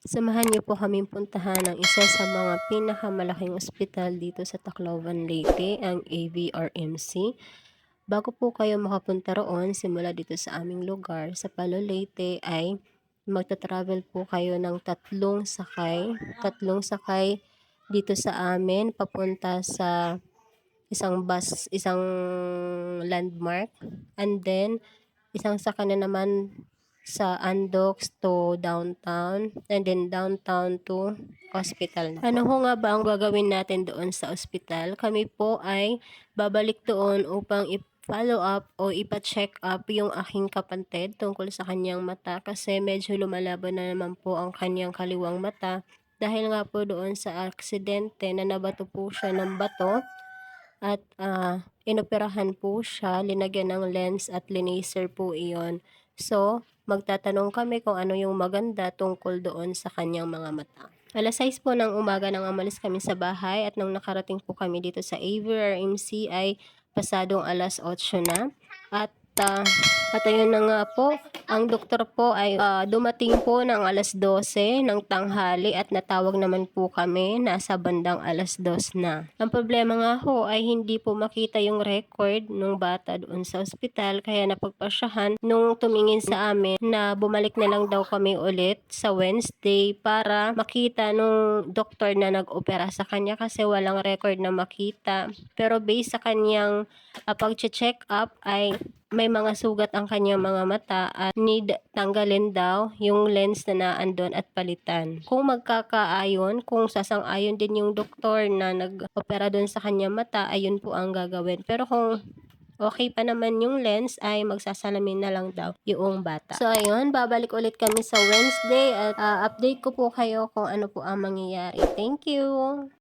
Samahan niyo po kaming puntahan ang isa sa mga pinakamalaking ospital dito sa Tacloban, Leyte, ang AVRMC. Bago po kayo makapunta roon, simula dito sa aming lugar, sa Palo, Leyte, ay magta-travel po kayo ng tatlong sakay. Tatlong sakay dito sa amin, papunta sa isang bus, isang landmark. And then, isang sakay na naman sa Andox to downtown and then downtown to hospital na. Ano ho nga ba ang gagawin natin doon sa ospital? Kami po ay babalik doon upang i-follow up o ipa-check up yung aking kapatid tungkol sa kanyang mata kasi medyo lumalaban na naman po ang kanyang kaliwang mata dahil nga po doon sa aksidente na nabato po siya ng bato at ah, inoperahan po siya, linagyan ng lens at linaser po iyon. So, magtatanong kami kung ano yung maganda tungkol doon sa kanyang mga mata. Alas 6 po ng umaga nang umalis kami sa bahay at nung nakarating po kami dito sa AVRMC ay pasadong alas 8 na. At ah, at ayun na nga po, ang doktor po ay ah, dumating po ng alas 12 ng tanghali at natawag naman po kami nasa bandang alas 2 na. Ang problema nga ho ay hindi po makita yung record ng bata doon sa ospital kaya napagpasyahan nung tumingin sa amin na bumalik na lang daw kami ulit sa Wednesday para makita nung doktor na nag-opera sa kanya kasi walang record na makita. Pero based sa kanyang uh, pag-check up ay may mga sugat ang kanyang mga mata at need tanggalin daw yung lens na naandun at palitan. Kung magkakaayon, kung sasang-ayon din yung doktor na nag-opera doon sa kanyang mata, ayun po ang gagawin. Pero kung okay pa naman yung lens ay magsasalamin na lang daw yung bata. So ayun, babalik ulit kami sa Wednesday at uh, update ko po kayo kung ano po ang mangyayari. Thank you!